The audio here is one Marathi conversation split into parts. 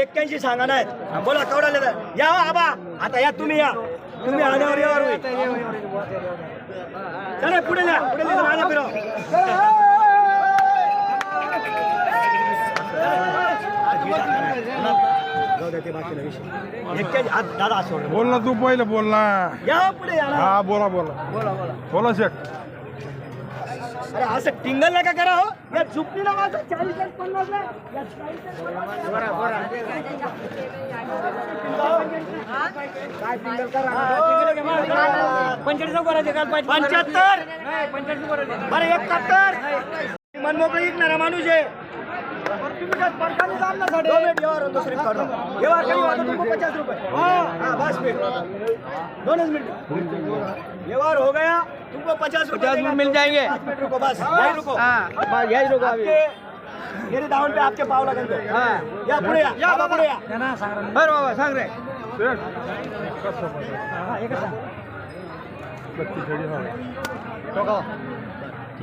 एक्क्याऐंशी सांगा नाहीत बोला लिहिलं? या हो आबा. आता या तुम्ही या. तुम्ही आल्यावर यावर चला पुढे या पुढे लिहिलं, माझा फिरव जाऊ द्या ते बाकीला विषय. एक्क्याऐंशी आ, दादा. बोल ना तू पहिले बोल ना. या हो पुढे. हा बोला बोला. बोला शेट अरे असं टिंगल नका करा हो. या ना माझं चाळीस आणि पन्नास ला. या चाळीस आणि पन्नास काय टिंगल करा? पंच्याहत्तर. बरं एकाहत्तर. मनमोकळी विकणारा माणूस आहे. दोन मिनिट व्यवहार श्री काढू. व्यवहार कधी होतो तुमको पचास रुपये हाँ, बस फिर मिनट व्यवहार हो गया तुमको पचास पचास मिनट मिल जाएंगे मिनट रुको बस यही रुको यही रुको अभी मेरे दावण पे आपके पाव या पुढे या या पुढे या बरं बाबा सांग रे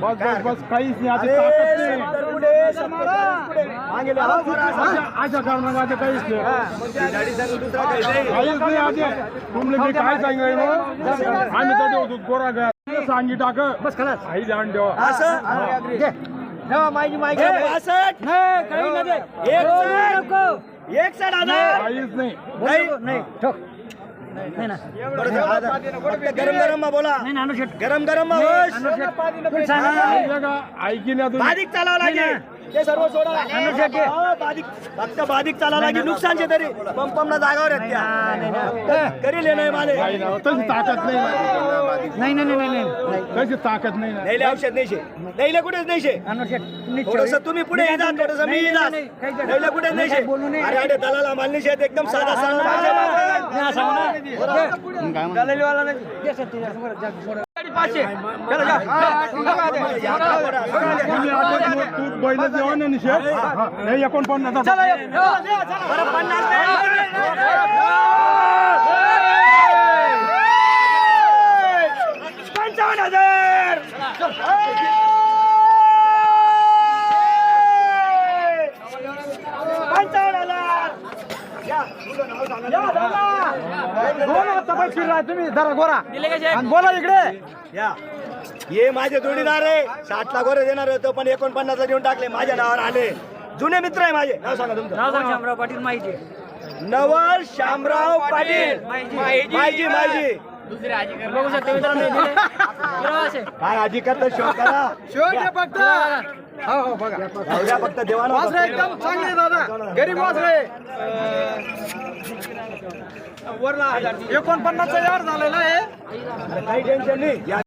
बस बस बस काहीच नाही आता ताकद नाही. अशा कारणाने आता काहीच नाही. काही नाही. काहीच नाही आता तुमले मी काय मग आम्ही तर होतो गोरा गा सांगी टाक. बस खलास. आई जाण ठेवा असं हे. बासष्ट एकसष्ट एकसष्ट हजार काहीच नाही. नाही बरं, आता फक्त गरम गरम मा बोला गरम गरम मा होश. ऐकलं का? ऐकी नाही तुम्ही. बाधिक चालावं लागेल. ते सर्व सोडा. हो, बाधिक फक्त बाधिक चालावं लागेल. नुकसानचे तरी. पंप पंपना जागावर आहेत त्या. करील हे नाही माले. नाही ताकद नाही ना. तशी ताकद नाही ना औषध नाही शे कुठेच नाही शे थोडस तुम्ही पुढे थोडस मी ये जा. नाहीले कुठेच नाही शे अरे अरे दलाला मानली शेत एकदम साधा साधा तुम्ही आता तू- बैल जेवण ना निषेध नाही एकोणपन्नास बरं पन्नास पंचावन्न हजार पंचावन्न हजार या, तुझं नाव सांगा. या. हे माझे जोडीदार आहे. साठ लाख वर देणार होतो पण एकोणपन्नास ला देऊन टाकले. माझ्या नावावर आले. जुने मित्र आहे माझे. नाव सांगा तुमचं. शामराव पाटील माहिती. नवल शामराव पाटील माहिती. माहिती बघू शकता मित्रांनो हे दिले. फिरवा असे. काय अधिकार शोध करा. फक्त. फक्त देवाना एकदम चांगले दादा. गरीब एकोणपन्नासचा यार झालेला आहे. काही टेन्शन नाही. या